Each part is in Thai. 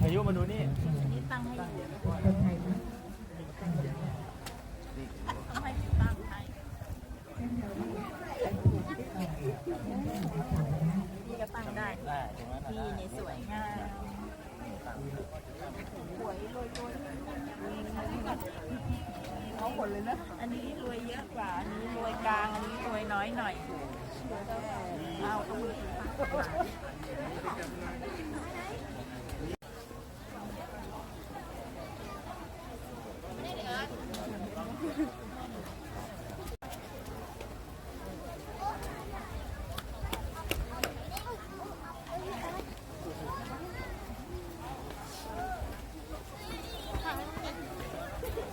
พายุมาดูนี่นี่ตั้งให้อยู่คนไทยนะทำให้พี่ตั้งให้พี่ก็ตั้งได้ได้ตรงนั้นพี่นะนี่สวยงามสวยรวยรวยเอาหมดเลยนะ อันนี้รวยเยอะกว่า อันนี้รวยกลาง อันนี้รวยน้อยหน่อยเอาเอามือ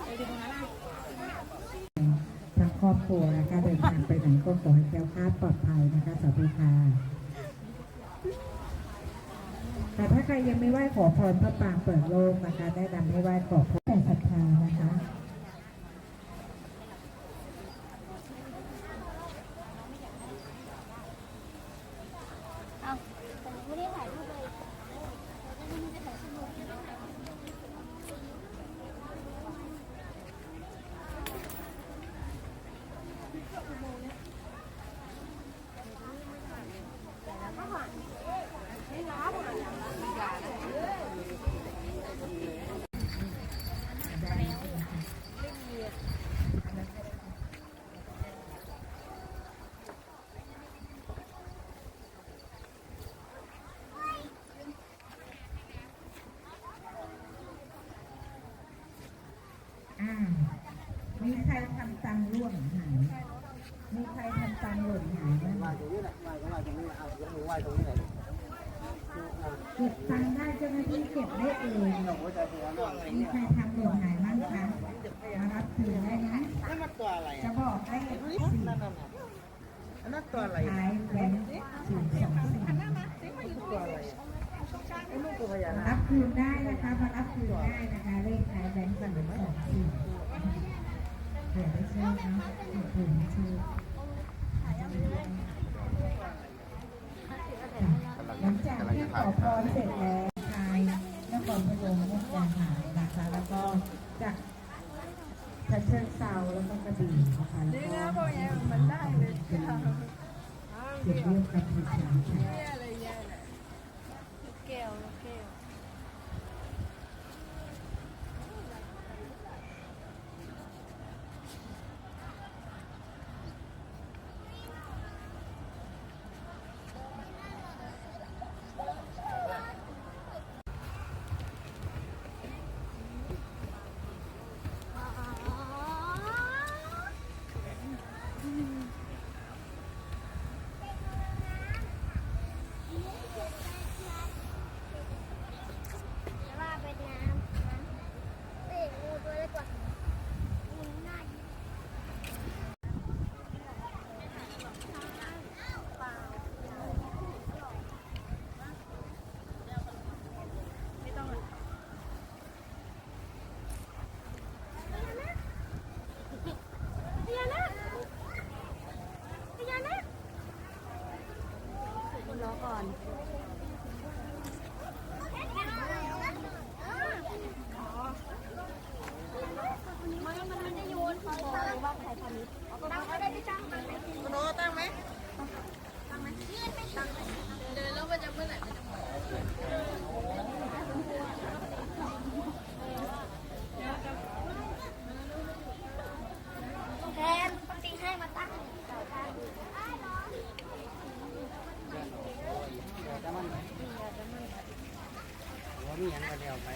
ไปดูนะ ทาง ครัวนะคะเดินทางไปไหนก็ขอให้แคล้วคลาดปลอดภัยนะคะสวัสดีค่ะแต่ถ้าใครยังไม่ไหว้ขอพรพระปางเปิดโลกนะคะแนะนำให้ไหว้ขอพรแต่ศรัทธานะคะ เอาแต่ไม่ได้ถ่ายรูปเลยไม่ได้ถ่ายรูป อ่ามีใครทำตังร่วงหายมีใครทำตังหล่นหายไหว้ตรงนี้แหละไหวตรงนี้เอายกมือไหวตรงนี้เลยเก็บตังได้เจ้าหน้าที่เก็บได้เองมีใครทำหล่นหายบ้างคะมารับคืนได้นะนั่นมันตัวอะไรจะบอกให้สี่นั่นนั่นตัวอะไรท้ายแบงค์ศูนย์สองสี่ตัวอะไรตัวพญานารับคืนได้นะคะมารับคืนได้นะคะเลขท้ายแบงค์ศูนย์สอง หลังจากที่ขอพรเสร็จแล้วทายนครพนมมุกดาหารนะคะแล้วก็จากฉะเชิงเซาแล้วก็กระบี่นะคะแล้วก็มันได้เลยเกี่ยวเรื่องกับผิดหลังค่ะ แก้วลูกแก้ว ว่าเป็นน้ำน้ำเอ้ยงูตัวเล็กกว่างูหน้าเปล่า ไม่ต้อง พญานาคพญานาครอก่อนมันมันไม่ได้โยนเขาตั้งว่าใครทำนี้ตั้งไม่ได้ที่ตั้งมันไม่จริง โนตั้งไหม ตั้งไหมยื่นไม่ตั้ง เดินแล้วมันจะเมื่อไหร่มันจะหมด แทนปกติให้มาตั้งต่อกัน แต่มันหัวมีอย่างก็เดียวไป